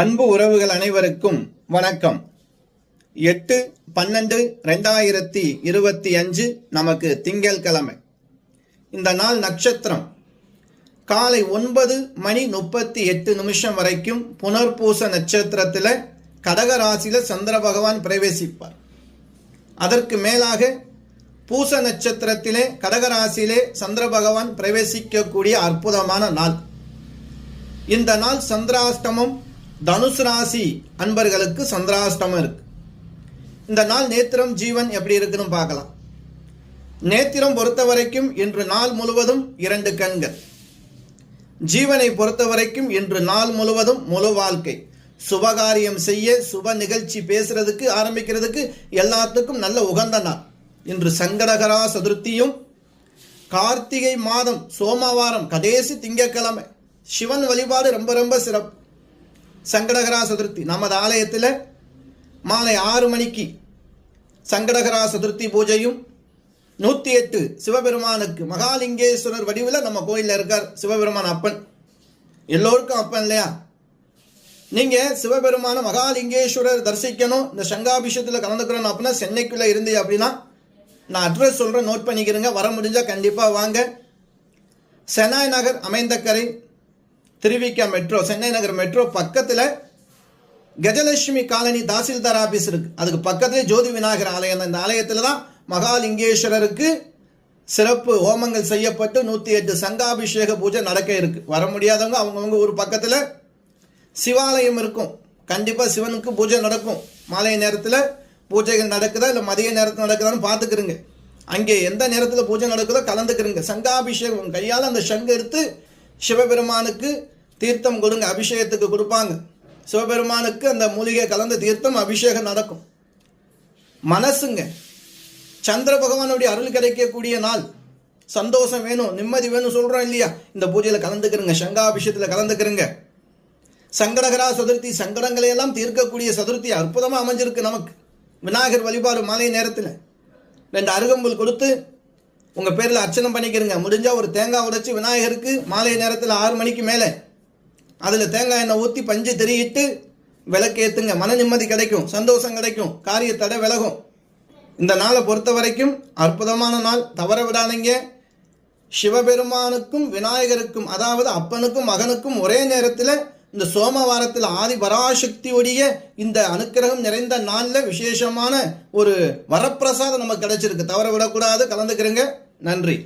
அன்பு உறவுகள் அனைவருக்கும் வணக்கம். எட்டு பன்னெண்டு ரெண்டாயிரத்தி இருபத்தி அஞ்சு நமக்கு திங்கட்கிழமை இந்த நாள் நட்சத்திரம். காலை ஒன்பது மணி முப்பத்தி எட்டு நிமிஷம் வரைக்கும் புனர்பூச நட்சத்திரத்தில் கடகராசியில் சந்திர பகவான் பிரவேசிப்பார். அதற்கு மேலாக பூச நட்சத்திரத்திலே கடகராசியிலே சந்திர பகவான் பிரவேசிக்கக்கூடிய அற்புதமான நாள். இந்த நாள் சந்திராஷ்டமம் தனுசு ராசி அன்பர்களுக்கு சந்திராஷ்டமம் இருக்கு. இந்த நாள் நேத்திரம் ஜீவன் எப்படி இருக்குன்னு பார்க்கலாம். நேத்திரம் பொறுத்த வரைக்கும் இன்று நாள் முழுவதும் இரண்டு கண்கள். ஜீவனை பொறுத்த வரைக்கும் இன்று நாள் முழுவதும் முழு வாழ்க்கை. சுபகாரியம் செய்ய சுப நிகழ்ச்சி பேசுறதுக்கு ஆரம்பிக்கிறதுக்கு எல்லாத்துக்கும் நல்ல உகந்த நாள். இன்று சங்கடகரா சதுர்த்தியும் கார்த்திகை மாதம் சோமவாரம் கடைசி திங்கட்கிழமை. சிவன் வழிபாடு ரொம்ப ரொம்ப சிறப்பு. சங்கடகரா சதுர்த்தி நமது ஆலயத்தில் மாலை ஆறு மணிக்கு சங்கடகரா சதுர்த்தி பூஜையும் நூற்றி எட்டு சிவபெருமானுக்கு மகாலிங்கேஸ்வரர் வடிவில் நம்ம கோயிலில் இருக்கார் சிவபெருமான் அப்பன். எல்லோருக்கும் அப்பன் இல்லையா? நீங்கள் சிவபெருமான மகாலிங்கேஸ்வரர் தரிசிக்கணும். இந்த சங்காபிஷத்தில் கலந்துக்கிறோம் அப்படின்னா சென்னைக்குள்ளே இருந்து அப்படின்னா நான் அட்ரஸ் சொல்கிறேன் நோட் பண்ணிக்கிறேங்க. வர முடிஞ்சால் கண்டிப்பாக வாங்க. செனாய் நகர் அமைந்தக்கரை திருவிக்கா மெட்ரோ சென்னை நகர் மெட்ரோ பக்கத்தில் கஜலட்சுமி காலனி தாசில்தார் ஆபீஸ் இருக்கு. அதுக்கு பக்கத்துலேயே ஜோதி விநாயகர் ஆலயம் இந்த ஆலயத்தில் தான் மகாலிங்கேஸ்வரருக்கு சிறப்பு ஹோமங்கள் செய்யப்பட்டு நூற்றி எட்டு சங்காபிஷேக பூஜை நடக்க இருக்கு. வர முடியாதவங்க அவங்கவுங்க ஒரு பக்கத்தில் சிவாலயம் இருக்கும். கண்டிப்பாக சிவனுக்கு பூஜை நடக்கும். மாலை நேரத்தில் பூஜைகள் நடக்குதா இல்லை மதிய நேரத்தில் நடக்குதான்னு பார்த்துக்கிறங்க அங்கே எந்த நேரத்தில் பூஜை நடக்குதோ கலந்துக்கிறங்க சங்காபிஷேகம் கையால் அந்த சங்கு எடுத்து சிவபெருமானுக்கு தீர்த்தம் கொடுங்க அபிஷேகத்துக்கு கொடுப்பாங்க. சிவபெருமானுக்கு அந்த மூலிகை கலந்த தீர்த்தம் அபிஷேகம் நடக்கும். மனசுங்க. சந்திர பகவானுடைய அருள் கிடைக்கக்கூடிய நாள். சந்தோஷம் வேணும் நிம்மதி வேணும் சொல்கிறோம் இல்லையா? இந்த பூஜையில் கலந்துக்கிறங்க சங்காபிஷேகத்தில் கலந்துக்கிறங்க. சங்கடகரா சதுர்த்தி சங்கடங்களை எல்லாம் தீர்க்கக்கூடிய சதுர்த்தி அற்புதமாக அமைஞ்சிருக்கு நமக்கு. விநாயகர் வழிபாடு மாலை நேரத்தில். ரெண்டு அருகம்புல் கொடுத்து உங்கள் பேரில் அர்ச்சனை பண்ணிக்கிறங்க. முடிஞ்சால் ஒரு தேங்காய் உடைச்சி விநாயகருக்கு மாலை நேரத்தில் ஆறு மணிக்கு மேலே. அதில் தேங்காய் எண்ணெய் ஊற்றி பஞ்சு திரியிட்டு விளக்கேற்றுங்க மன நிம்மதி கிடைக்கும். சந்தோஷம் கிடைக்கும். காரிய தடை விலகும். இந்த நாளை பொறுத்த வரைக்கும் அற்புதமான நாள். தவற விடாதீங்க. சிவபெருமானுக்கும் விநாயகருக்கும் அதாவது அப்பனுக்கும் மகனுக்கும் ஒரே நேரத்தில் இந்த சோமவாரத்தில் ஆதி பராசக்தியுடைய இந்த அனுக்கிரகம் நிறைந்த நாளில் விசேஷமான ஒரு வரப்பிரசாதம் நமக்கு கிடைச்சிருக்கு. தவற விடக்கூடாது. கலந்துக்கிறேங்க. நன்றி.